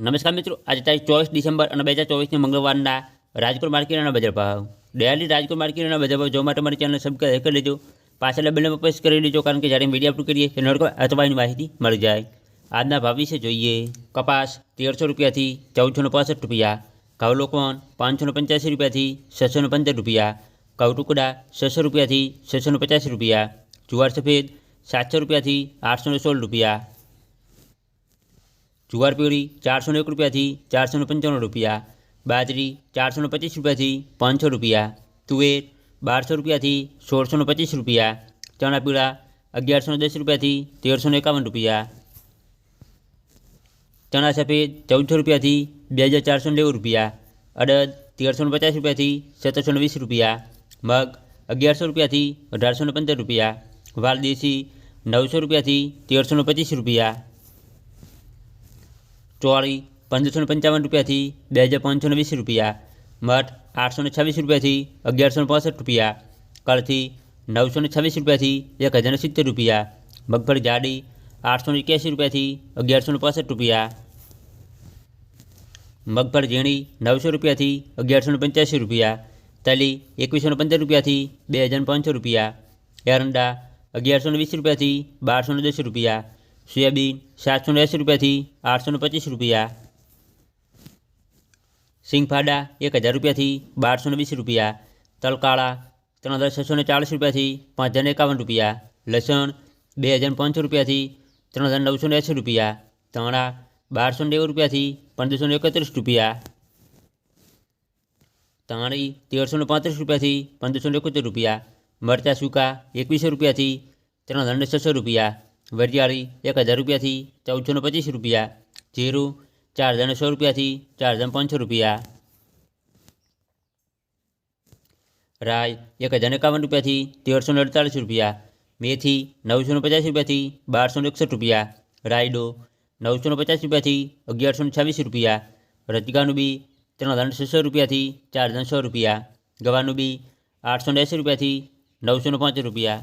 નમસ્કાર મિત્રો, આજે તારીખ ચોવીસ ડિસેમ્બર અને બે હજાર ચોવીસની મંગળવારના રાજકોટ માર્કેટના બજાર ભાવ. ડેલી રાજકોટ માર્કેટના બજાર ભાવ જોવા માટે મારી ચેનલ સબસ્ક્રાઈબ કરી લેજો. પાછળ બેલને પ્રેસ કરી લેજો કારણ કે જ્યારે મીડિયા અપલોડ કરીએ તેનો અથવાની માહિતી મળી જાય. આજના ભાવ વિશે જોઈએ. કપાસ તેરસો રૂપિયાથી ચૌદસો પાસઠ રૂપિયા ઘઉં લોકોન પાંચસો પંચ્યાસી રૂપિયાથી છસો ને પંદર રૂપિયા ઘઉ ટુકડા છસો રૂપિયાથી છસો પચાસ રૂપિયા, જુવાર સફેદ સાતસો રૂપિયાથી આઠસો સોળ રૂપિયા જુવાર પીળી ચારસો એક રૂપિયાથી ચારસો પંચાણું રૂપિયા, બાજરી ચારસો પચીસ રૂપિયાથી પાંચસો રૂપિયા, તુવેર બારસો રૂપિયાથી સોળસો પચીસ રૂપિયા, ચણા પીળા અગિયારસો દસ રૂપિયાથી તેરસો એકાવન રૂપિયા, ચણા સફેદ ચૌદસો રૂપિયાથી બે હજાર ચારસો નેવું રૂપિયા, અડદ તેરસો પચાસ રૂપિયાથી સત્તરસો વીસ રૂપિયા, મગ અગિયારસો રૂપિયાથી અઢારસો ને પંદર રૂપિયા, વાલ દેશી નવસો રૂપિયાથી તેરસો પચીસ રૂપિયા ચોળી પંદરસો ને પંચાવન રૂપિયાથી બે હજાર પાંચસો ને વીસ રૂપિયા મઠ આઠસો ને છવ્વીસ રૂપિયાથી અગિયારસો ને પાસઠ રૂપિયા કળથી નવસો ને છવ્વીસ રૂપિયાથી એક હજાર ને સિત્તેર રૂપિયા મગફળી જાડી આઠસો ને એક્યાસી રૂપિયાથી અગિયારસો ને પાસઠ રૂપિયા મગફળી ઝીણી નવસો રૂપિયાથી અગિયારસો ને પંચ્યાસી રૂપિયા તલી એકવીસો ને પંદર રૂપિયાથી બે હજાર ને પાંચસો રૂપિયા એરંડા અગિયારસો ને વીસ રૂપિયાથી બારસો ને દસ રૂપિયા સોયાબીન સાતસો ને એંસી રૂપિયાથી આઠસો ને પચીસ રૂપિયા સિંગફાડા એક હજાર રૂપિયાથી બારસો ને વીસ રૂપિયા તલકાળા ત્રણ હજાર છસો ને ચાલીસ રૂપિયાથી પાંચ હજાર ને એકાવન રૂપિયા લસણ બે હજાર ને પાંચસો રૂપિયાથી ત્રણ હજાર નવસો ને એંસી રૂપિયા ધાણા બારસો ને નેવું રૂપિયાથી પંદરસો ને એકત્રીસ રૂપિયા તાણી તેરસો ને પાંત્રીસ રૂપિયાથી પંદરસો ને એકોતેર રૂપિયા મરચાં સૂકા એકવીસો રૂપિયાથી ત્રણ હજાર ને છસો રૂપિયા વરિયાળી એક હજાર રૂપિયાથી ચૌદસો ને પચીસ રૂપિયા જીરું ચાર હજાર ને સો રૂપિયાથી ચાર હજાર પાંચસો રૂપિયા રાય એક હજાર ને એકાવન રૂપિયાથી તેરસો ને અડતાલીસ રૂપિયા મેથી નવસો ને પચાસ રૂપિયાથી બારસો ને એકસઠ રૂપિયા રાયડો નવસો ને પચાસ રૂપિયાથી અગિયારસો ને છવ્વીસ રૂપિયા રજગાનું બી ત્રણ હજાર છસો રૂપિયાથી ચાર હજાર સો રૂપિયા ગવાનું બી આઠસો ને એંસી રૂપિયાથી નવસો ને પાંચ રૂપિયા